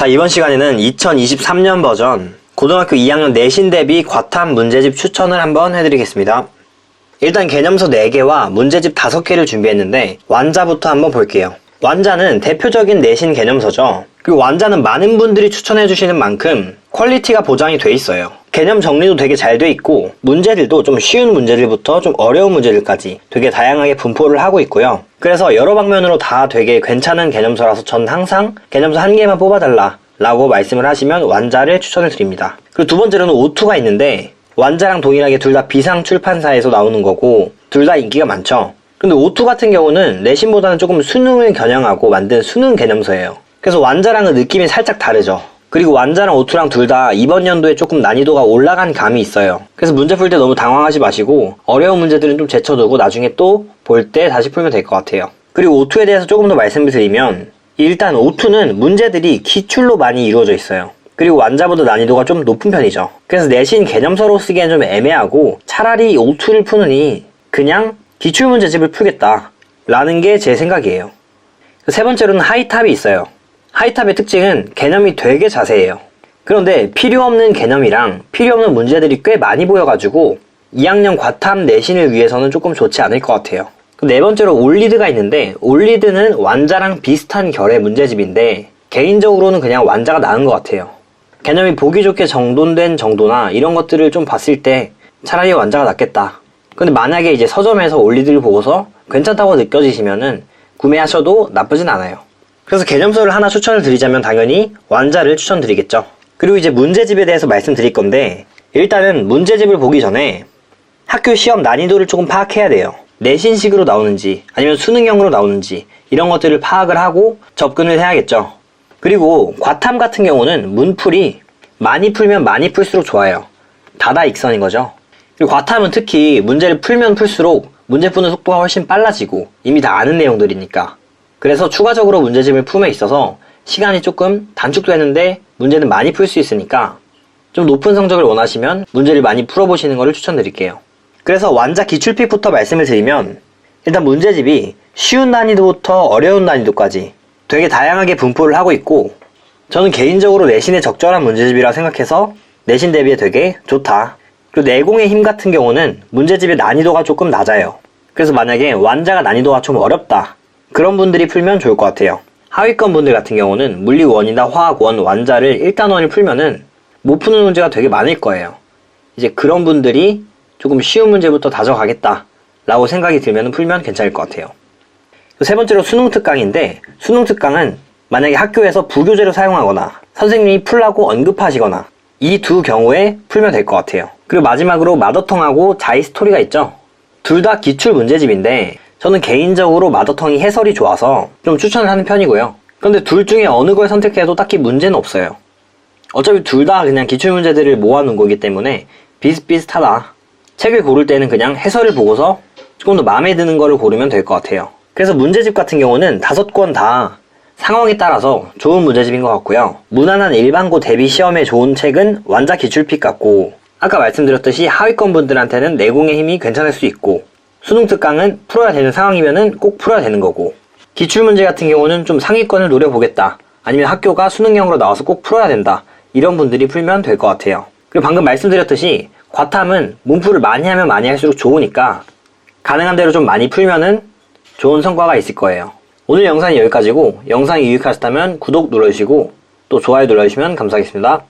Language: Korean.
자, 이번 시간에는 2023년 버전 고등학교 2학년 내신 대비 과탐 문제집 추천을 한번 해드리겠습니다. 일단 개념서 4개와 문제집 5개를 준비했는데 완자부터 한번 볼게요. 완자는 대표적인 내신 개념서죠. 그리고 완자는 많은 분들이 추천해주시는 만큼 퀄리티가 보장이 돼 있어요. 개념 정리도 되게 잘 돼 있고 문제들도 좀 쉬운 문제들부터 좀 어려운 문제들까지 되게 다양하게 분포를 하고 있고요. 그래서 여러 방면으로 다 되게 괜찮은 개념서라서 전 항상 개념서 한 개만 뽑아달라 라고 말씀을 하시면 완자를 추천을 드립니다. 그리고 두 번째로는 오투가 있는데 완자랑 동일하게 둘 다 비상 출판사에서 나오는 거고 둘 다 인기가 많죠. 근데 오투 같은 경우는 내신보다는 조금 수능을 겨냥하고 만든 수능 개념서예요. 그래서 완자랑은 느낌이 살짝 다르죠. 그리고 완자랑 오투랑 둘 다 이번 연도에 조금 난이도가 올라간 감이 있어요. 그래서 문제 풀 때 너무 당황하지 마시고 어려운 문제들은 좀 제쳐두고 나중에 또 볼 때 다시 풀면 될 것 같아요. 그리고 오투에 대해서 조금 더 말씀을 드리면 일단 오투는 문제들이 기출로 많이 이루어져 있어요. 그리고 완자보다 난이도가 좀 높은 편이죠. 그래서 내신 개념서로 쓰기엔 좀 애매하고 차라리 오투를 푸느니 그냥 기출문제집을 풀겠다. 라는 게 제 생각이에요. 세 번째로는 하이탑이 있어요. 하이탑의 특징은 개념이 되게 자세해요. 그런데 필요 없는 개념이랑 필요 없는 문제들이 꽤 많이 보여가지고 2학년 과탐 내신을 위해서는 조금 좋지 않을 것 같아요. 네 번째로 올리드가 있는데 올리드는 완자랑 비슷한 결의 문제집인데 개인적으로는 그냥 완자가 나은 것 같아요. 개념이 보기 좋게 정돈된 정도나 이런 것들을 좀 봤을 때 차라리 완자가 낫겠다. 근데 만약에 이제 서점에서 올리드를 보고서 괜찮다고 느껴지시면은 구매하셔도 나쁘진 않아요. 그래서 개념서를 하나 추천을 드리자면 당연히 완자를 추천드리겠죠. 그리고 이제 문제집에 대해서 말씀드릴 건데 일단은 문제집을 보기 전에 학교 시험 난이도를 조금 파악해야 돼요. 내신식으로 나오는지 아니면 수능형으로 나오는지 이런 것들을 파악을 하고 접근을 해야겠죠. 그리고 과탐 같은 경우는 문풀이 많이 풀면 많이 풀수록 좋아요. 다다익선인 거죠. 그리고 과탐은 특히 문제를 풀면 풀수록 문제 푸는 속도가 훨씬 빨라지고 이미 다 아는 내용들이니까. 그래서 추가적으로 문제집을 품에 있어서 시간이 조금 단축되는데 문제는 많이 풀 수 있으니까 좀 높은 성적을 원하시면 문제를 많이 풀어보시는 것을 추천드릴게요. 그래서 완자 기출픽부터 말씀을 드리면 일단 문제집이 쉬운 난이도부터 어려운 난이도까지 되게 다양하게 분포를 하고 있고 저는 개인적으로 내신에 적절한 문제집이라 생각해서 내신 대비에 되게 좋다. 그리고 내공의 힘 같은 경우는 문제집의 난이도가 조금 낮아요. 그래서 만약에 완자가 난이도가 좀 어렵다. 그런 분들이 풀면 좋을 것 같아요. 하위권 분들 같은 경우는 물리원이나 화학원 완자를 1단원을 풀면은 못 푸는 문제가 되게 많을 거예요. 이제 그런 분들이 조금 쉬운 문제부터 다져가겠다. 라고 생각이 들면 풀면 괜찮을 것 같아요. 세 번째로 수능 특강인데 수능 특강은 만약에 학교에서 부교재를 사용하거나 선생님이 풀라고 언급하시거나 이 두 경우에 풀면 될 것 같아요. 그리고 마지막으로 마더텅하고 자이 스토리가 있죠. 둘 다 기출 문제집인데 저는 개인적으로 마더텅이 해설이 좋아서 좀 추천을 하는 편이고요. 그런데 둘 중에 어느 걸 선택해도 딱히 문제는 없어요. 어차피 둘 다 그냥 기출 문제들을 모아놓은 거기 때문에 비슷비슷하다. 책을 고를 때는 그냥 해설을 보고서 조금 더 마음에 드는 거를 고르면 될 것 같아요. 그래서 문제집 같은 경우는 다섯 권 다 상황에 따라서 좋은 문제집인 것 같고요. 무난한 일반고 대비 시험에 좋은 책은 완자 기출픽 같고 아까 말씀드렸듯이 하위권 분들한테는 내공의 힘이 괜찮을 수 있고 수능 특강은 풀어야 되는 상황이면은 꼭 풀어야 되는 거고 기출 문제 같은 경우는 좀 상위권을 노려보겠다 아니면 학교가 수능형으로 나와서 꼭 풀어야 된다 이런 분들이 풀면 될 것 같아요. 그리고 방금 말씀드렸듯이 과탐은 문풀을 많이 하면 많이 할수록 좋으니까 가능한 대로 좀 많이 풀면은 좋은 성과가 있을 거예요. 오늘 영상이 여기까지고 영상이 유익하셨다면 구독 눌러주시고 또 좋아요 눌러주시면 감사하겠습니다.